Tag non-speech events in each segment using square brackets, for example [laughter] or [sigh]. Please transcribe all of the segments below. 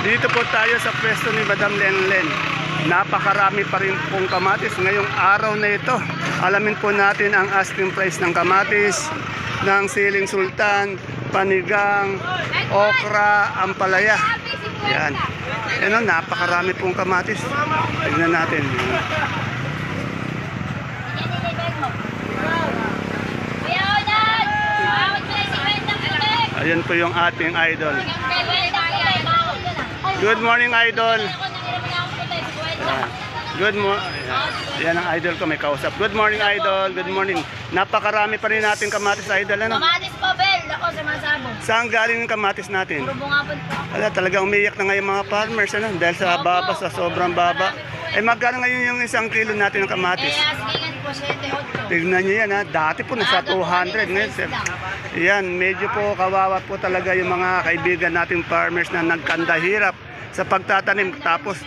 Dito po tayo sa pwesto ni Madam Lenlen. Napakarami pa rin pong kamatis ngayong araw na ito. Alamin po natin ang asking price ng kamatis, ng siling sultan, panigang, okra, ampalaya. Yan. Yan o, napakarami pong kamatis. Tignan natin. Ayan po yung ating idol. Good morning, idol. Good morning. Yan ang idol ko, may kausap. Good morning, idol. Good morning. Napakarami pa rin natin kamatis, idol. Ano? Kamatis po, Bel! Ako sa masabong. Saan galing yung kamatis natin? Puro bungapon po. Ala, talagang umiyak na ngayon mga farmers ano, dahil sa baba, sa sobrang baba. Eh magkano ngayon yung isang kilo natin ng Eh, kamatis? askingan po, 7-8. Tignan nyo yan ha, dati po nasa 200 ngayon. sir. Yan, medyo po kawawa po talaga yung mga kaibigan nating farmers na nagkanda hirap sa pagtatanim. Tapos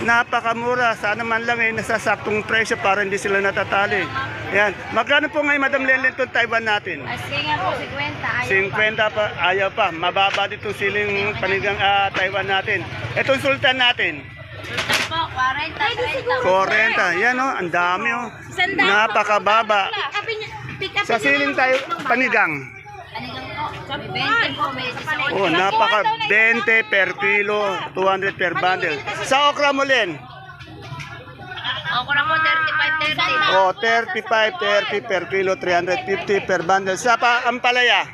napakamura, sana man lang eh, nasa saktong presyo para hindi sila natatali. Yan, magkano po ngayon Madam Lelen itong Taiwan natin? Askingan po, si Kwenta. Ayaw 50 pa, ayaw pa. Mababa dito siling panigang ah, Taiwan natin. Itong sultan natin, Sultan po, 40, 30. 40. Yan oh, ang dami oh. Napakababa. Sa siling tayo, panigang. Panigang po. 20 po, may 18. Oh, napaka 20 per kilo, 200 per bundle. Sa okra mo len, na po, 35, 30. oh, 35, 30 per kilo, 350 per bundle. Sa pa ampalaya,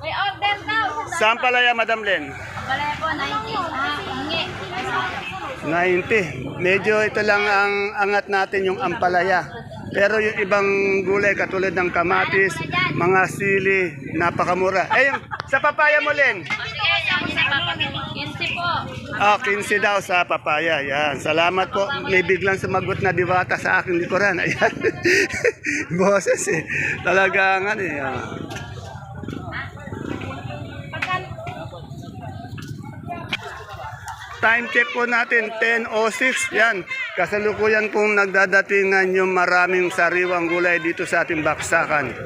May order daw. sa ampalaya, Madam Len. Balay po, 90. Ah, hingi. 90. Medyo ito lang ang angat natin yung ampalaya. Pero yung ibang gulay katulad ng kamatis, mga sili, napakamura. Eh, sa papaya mo, Len. Isa papagin. 15 po. Ah, 15 daw sa papaya. Yan. Salamat po. May biglang sumagot na diwata sa aking likuran. Ayan. [laughs] Boses eh. Talagang ano eh. Time check po natin, 10.06. Yan. Kasalukuyan pong nagdadatingan yung maraming sariwang gulay dito sa ating baksakan.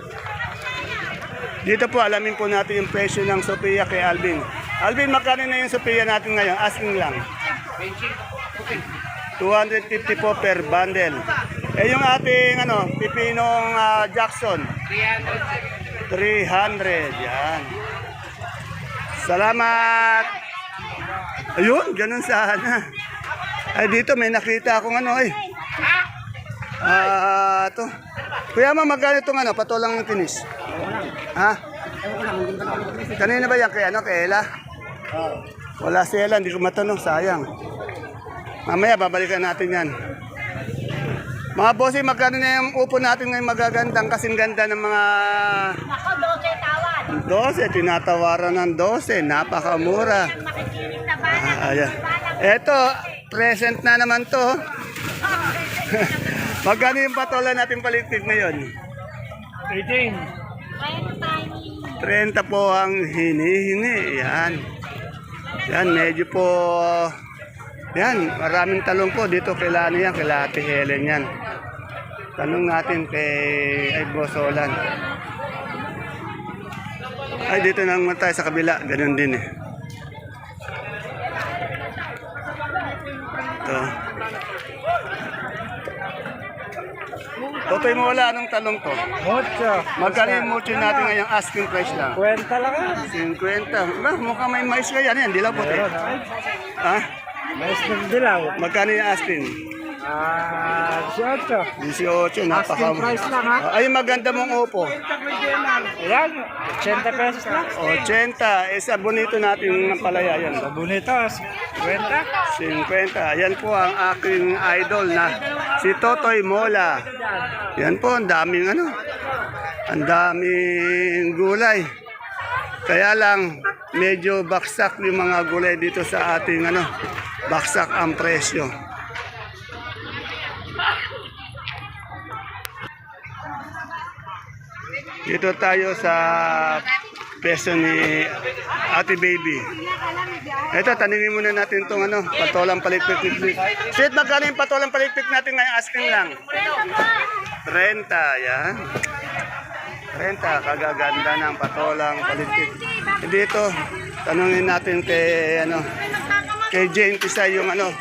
Dito po, alamin po natin yung presyo ng Sophia kay Alvin. Alvin, magkano na yung Sophia natin ngayon? Asking lang. 250 po per bundle. Eh yung ating ano, pipinong ah, Jackson. 300. 300. Yan. Salamat. Ayun, ganun sana. Ay dito may nakita akong ano eh. Ah, to. Kuya ma, magkano itong ano, patulang ng tinis? Ha? Kanina ba yan kay ano, kay Ella? Wala si Ella, hindi ko matanong, sayang. Mamaya babalikan natin yan. Mga bossy, magkano na yung upo natin ngayon magagandang kasing ganda ng mga Ako, 12 tawad. 12, tinatawaran ng 12, napakamura. Makikinig na bala. Ah, ayan. Eto, present na naman to. [laughs] magkano yung patola natin paligpig ngayon? 30 po ang hinihingi. Yan. Yan, medyo po... Yan, maraming talong po dito. Kailan yan? Kay Ate Helen yan. Tanong natin kay ay Boss Olan. Ay, dito na naman tayo sa kabila. Ganun din eh. Ito. Totoy mo wala anong talong to? Mucho. Magkano yung mucho natin ngayong asking price lang? Kwenta lang ah. 50. Ba, mukhang may mais ka yan. Yan, dilaw puti. Meron ah. Ha? Mais ng dilaw. Magkano yung asking? Ah, 18. 18, napaka... Asking price lang ha. Ay, maganda mong upo. Ayan, 80 pesos lang. 80. Isa bonito natin ng palaya yan. Sa bonitos, kwenta. 50. Yan po ang aking idol na si Totoy Mola. Yan po, ang daming ano. Ang daming gulay. Kaya lang, medyo baksak yung mga gulay dito sa ating ano, baksak ang presyo. Dito tayo sa peso ni Ate Baby. Ito, tanungin muna natin itong ano, patolang palikpik. Sweet, magkano yung patolang palikpik natin ngayon? Asking lang. 30, yan. 30, kagaganda ng patolang palikpik. Dito, Tanungin natin kay ano kay Jane Pisa yung ano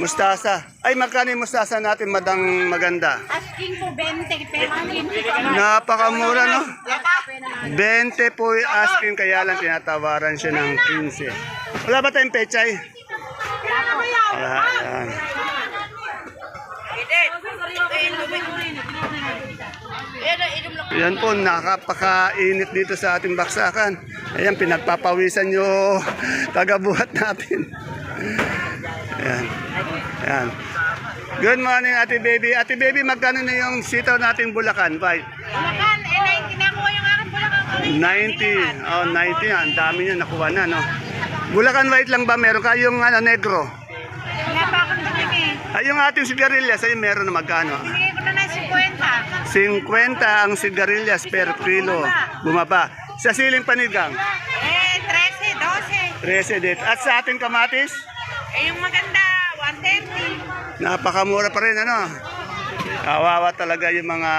mustasa. Ay magkano yung mustasa natin madang maganda? Asking for 20, pero ko. Napakamura no? 20 po yung asking kaya lang tinatawaran siya ng 15. Wala ba tayong pechay? Wala. Ayan. Yan po, nakapakainit dito sa ating baksakan. Ayan, pinagpapawisan nyo [laughs] tagabuhat natin. Ayan. Ayan. Good morning, Ate Baby. Ate Baby, magkano na yung sitaw nating Bulacan? Bye. Bulacan, eh, 90 na ako yung akin Bulacan. 90. Oh, 90. Ang dami niya nakuha na, no? Bulacan white lang ba? Meron ka yung ano, negro? Wala pa akong bibigay. Ay, yung ating sigarilyas, ay meron na magkano? Bigay ko na ng 50. 50 ang sigarilyas per kilo. Bumaba. Sa siling panigang, Eh, 13, 12. 13 dito. At sa ating kamatis, Eh, yung maganda, 130. Napakamura pa rin, ano? Kawawa talaga yung mga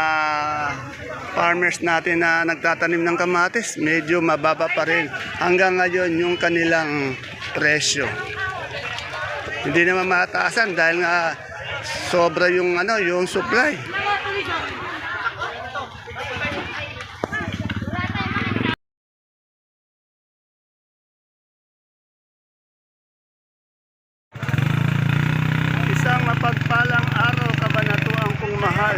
farmers natin na nagtatanim ng kamatis. Medyo mababa pa rin. Hanggang ngayon, yung kanilang presyo. Hindi naman mataasan dahil nga sobra yung ano, yung supply. Isang mapagpalang araw kabanatuang kong mahal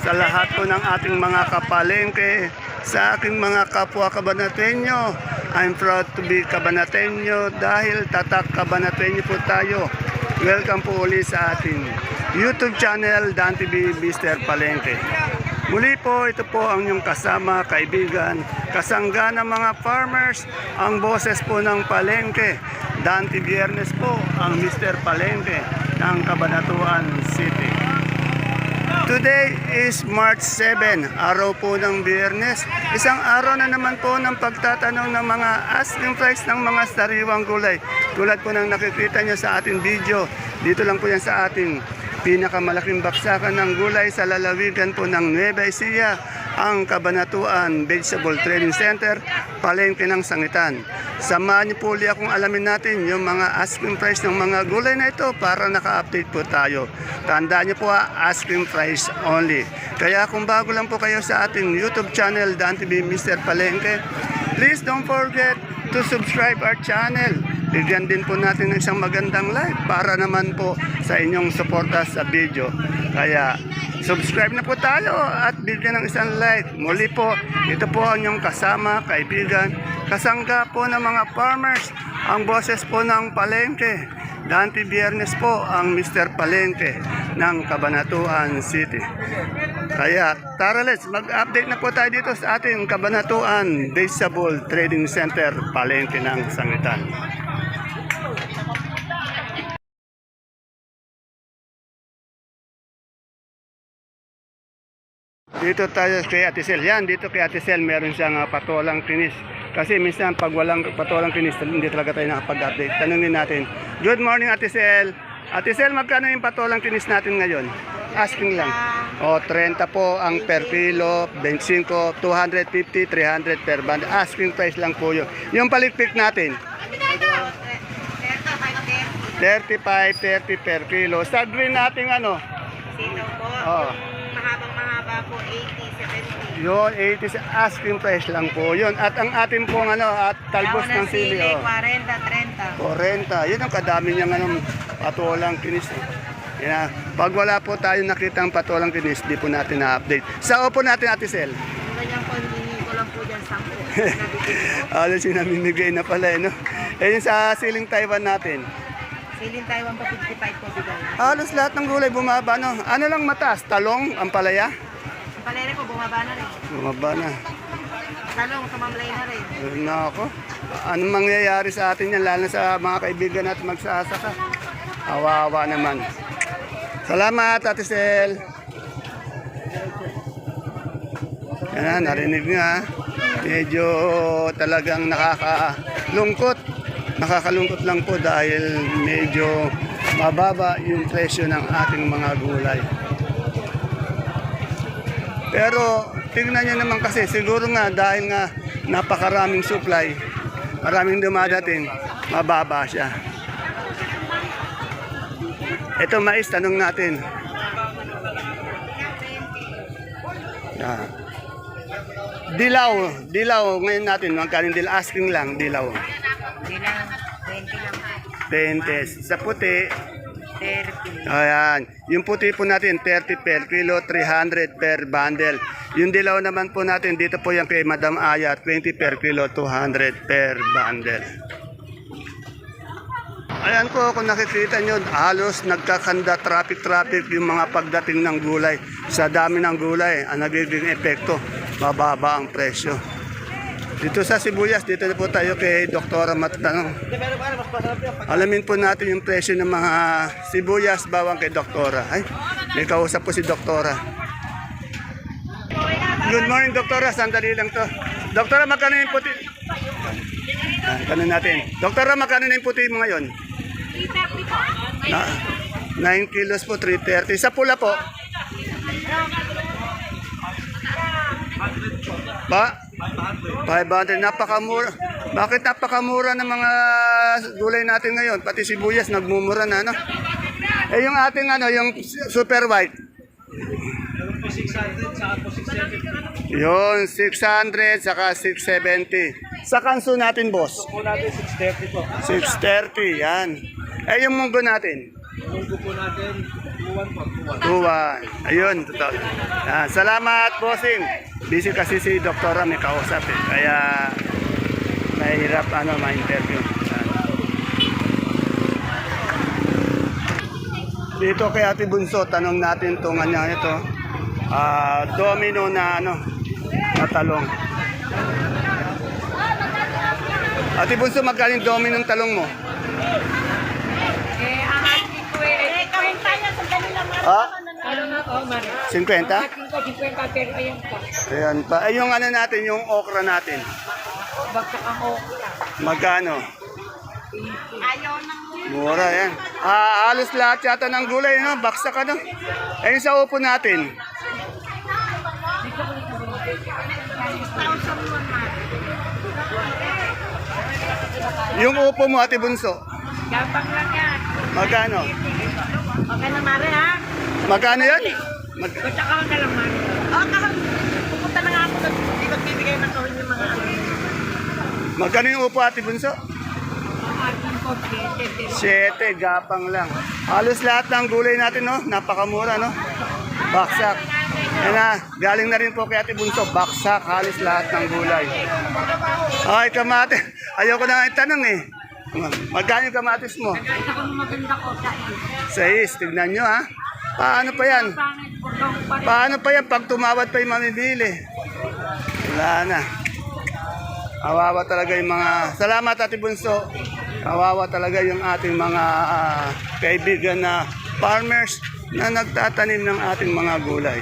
sa lahat po ng ating mga kapalengke, sa aking mga kapwa kabanatenyo. I'm proud to be kabanatenyo dahil tatak kabanatenyo po tayo. Welcome po uli sa ating YouTube channel Dan TV Mr. Palengke. Muli po, ito po ang inyong kasama, kaibigan, kasangga ng mga farmers, ang boses po ng palengke. Dante Biernes po, ang Mr. Palengke ng Cabanatuan City. Today is March 7, araw po ng Biyernes. Isang araw na naman po ng pagtatanong ng mga asking price ng mga sariwang gulay. Tulad po ng nakikita nyo sa ating video, dito lang po yan sa ating pinakamalaking baksakan ng gulay sa lalawigan po ng Nueva Ecija, ang Kabanatuan Vegetable Trading Center, palengke ng Sangitan. Samahan niyo po ulit akong alamin natin yung mga asking price ng mga gulay na ito para naka-update po tayo. Tandaan niyo po ha, asking price only. Kaya kung bago lang po kayo sa ating YouTube channel, Dan TV Mr. Palengke, please don't forget to subscribe our channel. Bigyan din po natin ng isang magandang like para naman po sa inyong suporta sa video. Kaya subscribe na po tayo at bigyan ng isang like. Muli po, ito po ang inyong kasama, kaibigan, kasangga po ng mga farmers, ang boses po ng palengke. Dante Biernes po ang Mr. Palengke ng Cabanatuan City. Kaya tara let's mag-update na po tayo dito sa ating Cabanatuan Vegetable Trading Center, Palengke ng Sangitan. Dito tayo kay Ate Sel. Yan, dito kay Ate Sel, meron siyang ah, patolang kinis. Kasi minsan pag walang patolang kinis, hindi talaga tayo nakapag-update. Tanungin natin. Good morning Ate Sel. Ate Sel, magkano yung patolang kinis natin ngayon? Asking lang. O, 30 po ang per kilo, 25, 250, 300 per band. Asking price lang po yun. Yung palikpik natin, 35, 30 per kilo. Sa green natin ano? Sino po? Oh. Mahabang mahaba po, 80, 70. Yun, 80 sa asking price lang po yun. At ang atin pong ano, at talbos ng sili, oh, 40, 30. 40. Yun ang kadami niyang anong patulang kinis. Yan, ah. pag wala po tayo nakitang patulang kinis, di po natin na-update. Sa opo natin, Ate Sel. Ganyan po, hindi ko lang po dyan 10. [laughs] Alas yung namimigay na pala, eh, no? Eh, yung sa siling Taiwan natin. Siling Taiwan po, 55 po bigay. Halos lahat ng gulay bumaba, no? Ano lang mataas? Talong? Ang palere po, bumaba na rin. Bumaba na. Talong, sumamlay na rin. Ayun na ako. Anong mangyayari sa atin yan, lalo sa mga kaibigan natin magsasaka? Awawa naman. Salamat, Ate Sel. Yan na, narinig nga. Medyo talagang nakakalungkot. Nakakalungkot lang po dahil medyo mababa yung presyo ng ating mga gulay. Pero tingnan nyo naman kasi siguro nga dahil nga napakaraming supply, maraming dumadating, mababa siya. Ito mais, tanong natin. Ah. Dilaw, dilaw ngayon natin, magkano dilaw? Asking lang, dilaw. Bilang 20 lang. 20. Sa puti, 30. ayan. Yung puti po natin, 30 per kilo, 300 per bundle. Yung dilaw naman po natin, dito po yan kay Madam Aya, 20 per kilo, 200 per bundle. Ayan po, kung nakikita nyo, halos nagkakanda traffic-traffic yung mga pagdating ng gulay. Sa dami ng gulay, ang nagiging epekto, mababa ang presyo. Dito sa Sibuyas, dito na po tayo kay Doktora Mattanong. Alamin po natin yung presyo ng mga sibuyas bawang kay Doktora. Ay, may kausap po si Doktora. Good morning, Doktora. Sandali lang to. Doktora, magkano yung puti? Ah, natin. Doktora, magkano na yung puti mo ngayon? Na, 9 kilos po, 330. Sa pula po? Ba? 500. Napakamura. Bakit napakamura ng mga gulay natin ngayon? Pati sibuyas nagmumura na, no? Eh yung ating ano, yung super white. Yun, 600 saka 670. Sa kanso natin, boss? Po natin 630 po. 630, yan. Eh yung munggo natin? Munggo po natin, 2-1 po, 2-1. Tuwan. Ayun, totoo. Ah, salamat, bossing. Busy kasi si doktora may kausap eh. Kaya mahirap ano, ma-interview. Yan. Dito kay Ate Bunso, tanong natin itong ano ito. Ah, domino na ano, na talong. Ate Bunso, magkano yung domino ng talong mo? Eh, ang ating ko eh. Eh, kawin tayo. Sandali lang. Ha? Ano na to, Mari? 50? Ating ko, 50 pero ayun pa. Ayan pa. Ay, yung ano natin, yung okra natin. Bagsak ang okra. Magkano? Ayaw nang Mura yan. Ah, halos lahat yata ng gulay, no? Baksak ka, no? Ayun sa upo natin. Yung upo mo, Ate Bunso. Gapang lang yan. Magkano? Okay na, Mari, ha? Magkano yan? Mag Basta ka na lang, Mari. Oo, kahit pupunta na nga ako. Hindi magbibigay ng kawin yung mga ano. magkano yung upo, Ate Bunso? Ang ating ko, 20 pero Siyete, gapang lang. Halos lahat ng gulay natin, no? Napakamura, no? Baksak. Yan na, galing na rin po kay Ate Bunso. Baksak, halos lahat ng gulay. Ay, kamatis. Ayoko na nga itanong eh. Magkano yung kamatis mo? Kahit ako nung maganda ko. Sais, tignan nyo ha. Paano pa yan? Paano pa yan pag tumawad pa yung mamimili? Wala na. Kawawa talaga yung mga... Salamat Ate Bunso. Kawawa talaga yung ating mga ah, kaibigan na farmers na nagtatanim ng ating mga gulay.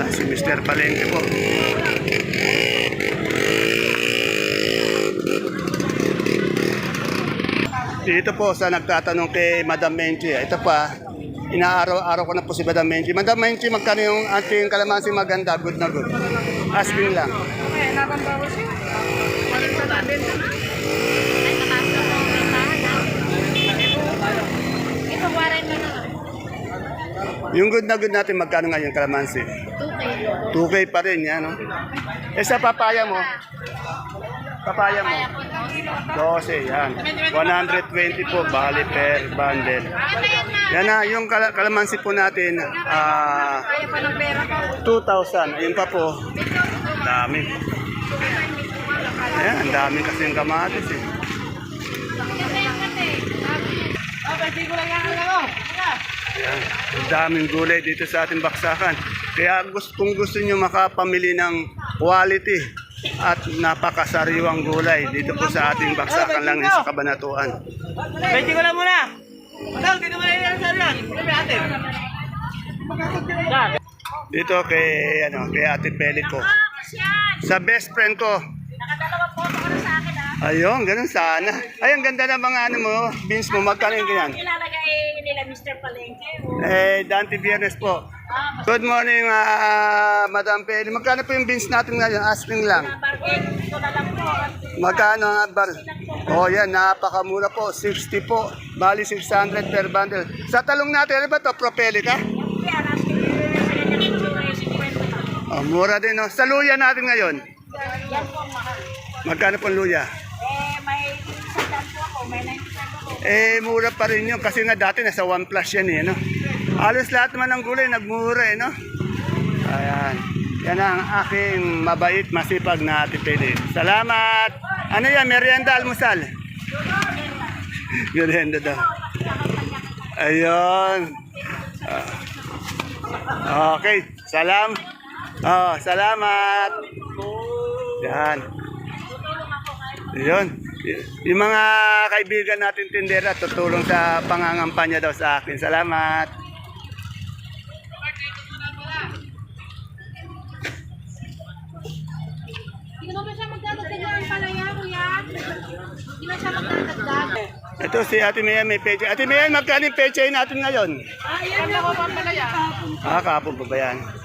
Ah, si Mr. Palengke po. Dito po sa nagtatanong kay Madam Menchi. Ito pa, inaaraw-araw ko na po si Madam Menchi. Madam Menchi, magkano yung ating kalamansi maganda? Good na good. Asking lang. Ito, waran na lang. Yung good na good natin, magkano ngayon kalamansi? 2K. 2K pa rin yan, no? Eh sa papaya mo, papaya mo, 12, yan. 120 po, bali per bundle. Yan na, yung kal- kalamansi po natin, ah, Kaya pa ng pera ko. 2,000. Ayun pa po, dami. Ayan, ang dami kasi yung kamatis eh. Ayan, ang daming gulay dito sa ating baksakan. Kaya gusto, kung gusto nyo makapamili ng quality at napakasariwang gulay dito po sa ating baksakan lang sa Kabanatuan. Pwede ko lang muna. Tawag, dito mo na yung natin. Dito kay, ano, kay Ate Pelico. Sa best friend ko, Nakadalawang photo ko na sa akin, ha? Ayun, ganun sana. Ay, ang ganda ng mga ano mo, beans mo, magkano yung ganyan? Ilalagay nila Mr. Palengke. Eh, Dante Biernes po. Good morning, ah, Madam Peli. Magkano po yung beans natin ngayon? Asking lang. Magkano nga bar? Oh, yan, napakamura po. 60 po. Bali 600 per bundle. Sa talong natin, ano ba to? 50 lang. Oh, mura din, no? Sa luya natin ngayon. Ang. Magkano po ang luya? Eh, may isang daan po ako, may 95 ako. Eh, mura pa rin yun. Kasi nga dati nasa 1 plus yan eh, no? Halos lahat naman ng gulay, nagmura eh, no? Ayan. Yan ang aking mabait, masipag na ate Pili. Salamat! Ano yan? Merienda almusal? Merienda daw. Ayun. Ah. okay. Salam. Oh, salamat. Yan. Yun. Yung mga kaibigan natin tindera, tutulong sa pangangampanya daw sa akin. Salamat. Ito si Ate Mia may peche. Ate Mia, magkano yung peche natin ngayon? Ah, yan ako pa palaya. Ah, kapon pa ba yan?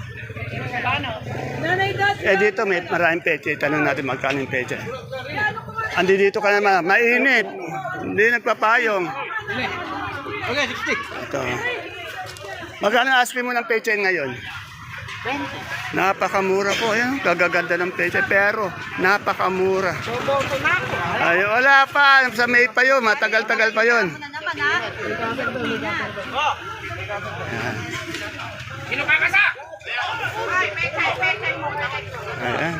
Eh dito may maraming peche. Tanong natin magkano yung peche. Andi dito ka naman. Mainit. Hindi nagpapayong. Okay, 60. Ito. Magkano ask mo ng peche ngayon? 20. Napakamura po. Ayan, kagaganda ng peche. Pero napakamura. Ay, wala pa. Sa May pa yun. Matagal-tagal pa yun. Ano naman ha? Ay, pekay, pekay mo. Ayan.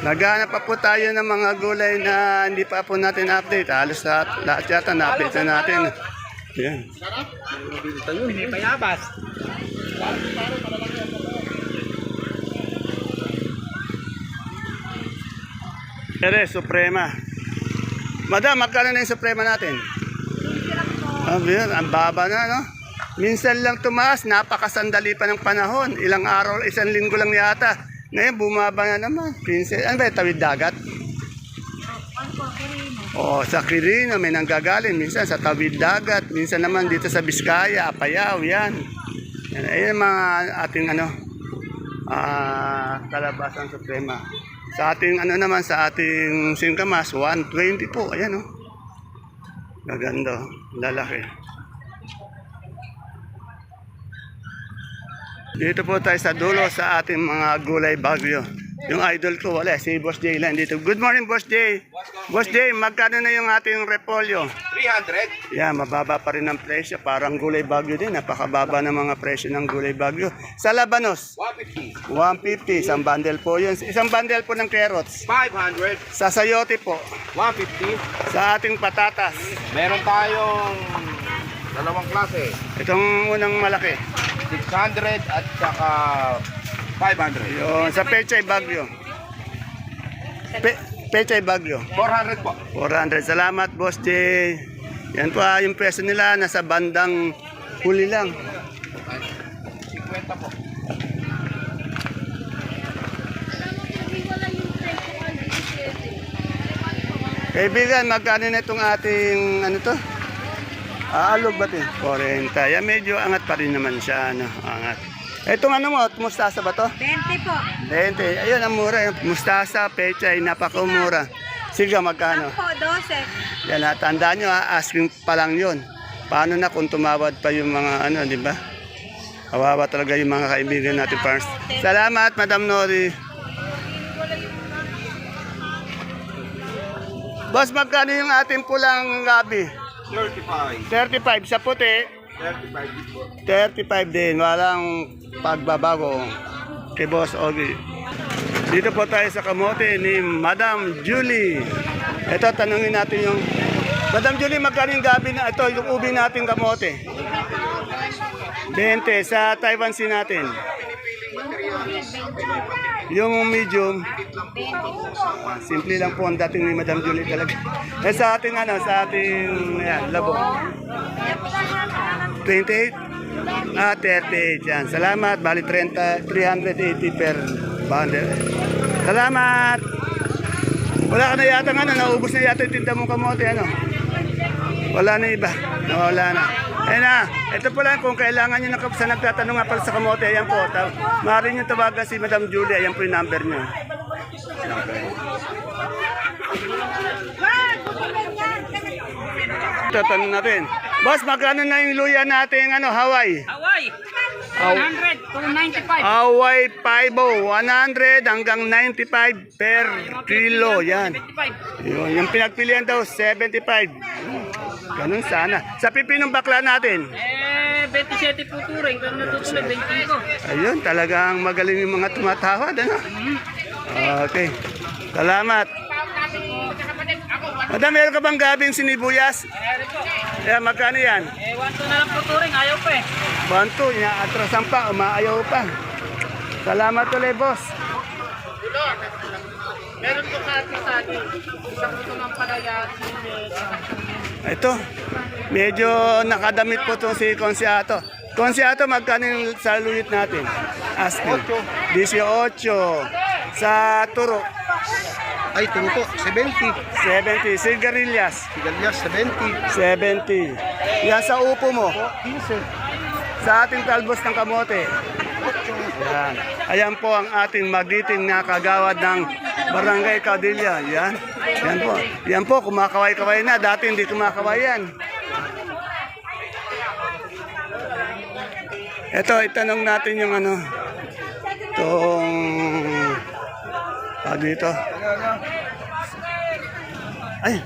Naghanap pa po tayo ng mga gulay na hindi pa po natin update. Halos lahat, lahat yata na-update na natin. Ayan. Payabas. Ere, Suprema. Madam, magkano na yung Suprema natin? Ah, yun, ang baba na, no? Minsan lang tumaas, napakasandali pa ng panahon. Ilang araw, isang linggo lang yata. Ngayon, bumaba na naman. Pinsel, ano ba, yung tawid dagat? Oo, sa Quirino may nanggagaling. Minsan sa tawid dagat. Minsan naman dito sa Biskaya, Apayao, yan. Yan, ayun ang mga ating ano, ah, kalabasan suprema. Sa ating ano naman, sa ating singkamas, 120 po. Ayan oh. Gaganda, oh. lalaki. Dito po tayo sa dulo sa ating mga gulay bagyo. Yung idol ko, wala. Si Boss Jay lang dito. Good morning, Boss Jay. Boss Jay, magkano na yung ating repolyo? 300. Yeah, mababa pa rin ang presyo. Parang gulay bagyo din. Napakababa ng mga presyo ng gulay bagyo. Sa Labanos, 150. 150. Isang bundle po yun. Isang bundle po ng carrots. 500. Sa sayote po. 150. Sa ating patatas. Meron tayong dalawang klase. Itong unang malaki. 600 at saka 500. Yun, sa pechay bagyo. Pe pechay bagyo. 400 po. 400. Salamat, Boss J. Yan po ah, yung presyo nila. Nasa bandang huli lang. 50 po. Kaibigan, magkano na itong ating, ano to? Aalog ba ito? 40. Yan, medyo angat pa rin naman siya, ano, angat. Itong ano mo, mustasa ba to? 20 po. 20. Ayun, ang mura. Yung Mustasa, pechay, napakamura. Sige, magkano? Po, 12. Yan, ha, tandaan nyo, ha, asking pa lang yun. Paano na kung tumawad pa yung mga ano, di ba? Kawawa talaga yung mga kaibigan natin, Parks. Salamat, Madam Nori. Boss, magkano yung ating pulang gabi? 35. 35 sa puti, 35 po. 35 din. Walang pagbabago kay Boss Ogie. Dito po tayo sa kamote ni Madam Julie. Ito, tanungin natin yung... Madam Julie, magkano yung gabi na ito, yung ubi natin kamote? 20 sa Taiwan Sea natin. Yung medium, simple lang po ang dating ni Madam Julie talaga. [laughs] Eh sa ating ano, sa ating yan, labo. 28? Ah, 38 yan. Salamat. Bali 30, 380 per bundle. Salamat! Wala ka na yata ano, naubos na yata yung tinda mong kamote, ano? Wala na iba. Wala na. Ayun na, ito po lang kung kailangan nyo na sa nagtatanong nga pala sa kamote, ayan po. Maaari nyo tawagan si Madam Julie, ayan po yung number nyo. Ito, tanong natin. Boss, magkano na yung luya natin, ano, Hawaii? Hawaii! Aw- 100 to 95. Hawaii 50, 100 hanggang 95 per kilo. Yan. 75. Yun, yung pinagpilian daw, 75. Ganun sana. Sa pipinong bakla natin, Eh, 27 po turing. Pero natutuloy, 25. ayun, talagang magaling yung mga tumatawad. Ano? Okay. Salamat. Madam, meron ka bang gabing sinibuyas? Eh, magkano yan? Eh, 1 to na lang po turing. Ayaw pa eh. Banto, inaatrasan pa, umaayaw pa. Salamat ulit, boss. Meron po kati sa akin. Isang ito ng palaya. Ito, medyo nakadamit po itong si Consiato. Consiato, magkano yung saluyot natin? Asking. 18. Sa turo, Ay, turuto, 70. 70. Sigarilyas, Sigalias, 70. 70. Yan sa upo mo. 15. Sa ating talbos ng kamote. Yan. Ayan po ang ating magiting na kagawad ng Barangay Caudilla. Yan. Yan po. Yan po, kumakaway-kaway na. Dati hindi kumakaway yan. Ito, itanong natin yung ano. Itong... Ah, dito. Ay,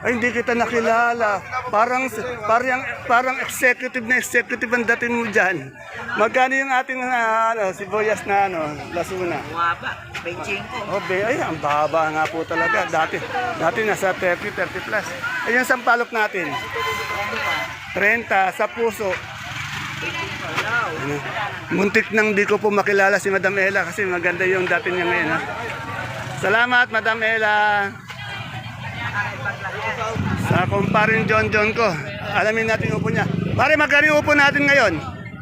ay, hindi kita nakilala. Parang parang parang executive na executive ang dating mo diyan. Magkano yung ating ah, ano, sibuyas na ano, lasuna? Maba, 25. Oh, be, ay, ang baba nga po talaga. Dati, dati nasa 30, 30 plus. Ay, yung sampalok natin. 30 sa puso. Ano? Muntik nang di ko po makilala si Madam Ella kasi maganda yung dati niya ngayon. Ha? Salamat, Madam Ella. Sa kumparing John John ko. Alamin natin yung upo niya. Pare, magkano upo natin ngayon?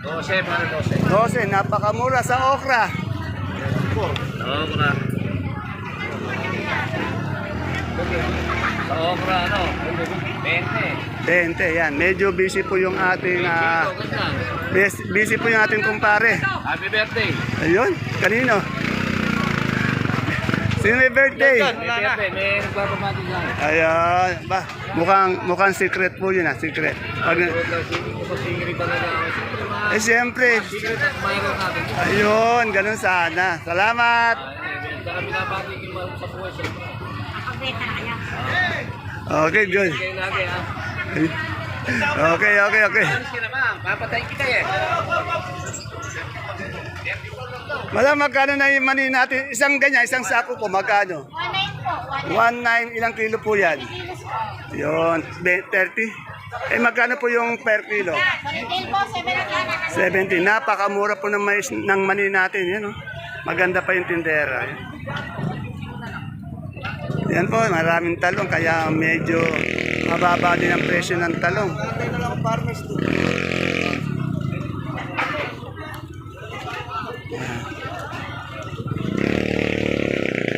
12, pare 12. 12, napakamura sa okra. Okra. Sa okra, ano? 20. 20, yan. Medyo busy po yung ating bus- busy po yung ating kumpare. Happy birthday. Ayun, kanino? Sino may birthday? May birthday, may nagbabamati lang. Ayan, ba, mukhang, mukhang secret po yun ah, secret. Pag, Eh siyempre, ayun, ganun sana. Salamat! Okay, good. Okay, okay, okay. Papatay kita eh. Madam, magkano na yung money natin? Isang ganyan, isang sako po, magkano? 1.9, ilang kilo po yan? Yun, be- 30. Eh, magkano po yung per kilo? 70. Napakamura po ng, mais, ng mani natin. Yan, oh. Maganda pa yung tindera. Yan. Yan po, maraming talong, kaya medyo mababa din ang presyo ng talong.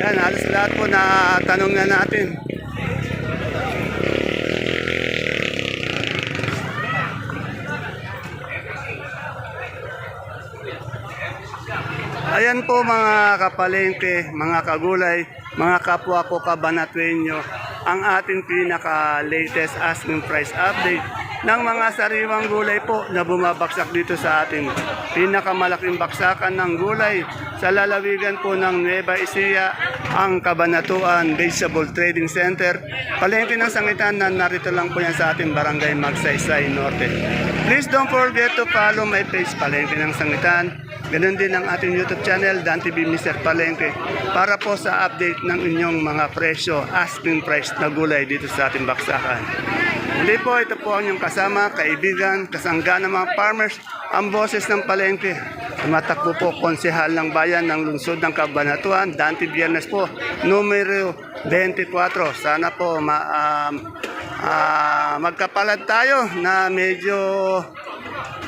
Yan, halos lahat po na tanong na natin. Ayan po mga kapalengke, mga kagulay, mga kapwa ko kabanatwenyo, ang ating pinaka-latest asking price update ng mga sariwang gulay po na bumabaksak dito sa ating pinakamalaking baksakan ng gulay sa lalawigan po ng Nueva Ecija, ang Kabanatuan Vegetable Trading Center. Palengke ng sangitan na narito lang po yan sa ating barangay Magsaysay Norte. Please don't forget to follow my page Palengke ng Sangitan. Ganun din ang ating YouTube channel, Dan TV Mr. Palengke, para po sa update ng inyong mga presyo, asking price na gulay dito sa ating baksakan. Hindi po, ito po ang inyong kasama, kaibigan, kasangga ng mga farmers, ang boses ng palengke. Tumatakbo po konsehal ng bayan ng lungsod ng Kabanatuan, Dante Biernes po, numero 24. Sana po ma, um, ah, magkapalad tayo na medyo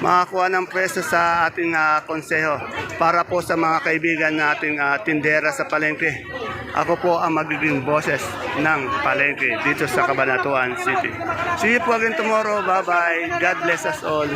makakuha ng pwesto sa ating ah, konseho para po sa mga kaibigan nating ah, tindera sa palengke. Ako po ang magiging boses ng palengke dito sa Cabanatuan City. See you po again tomorrow. Bye-bye. God bless us all.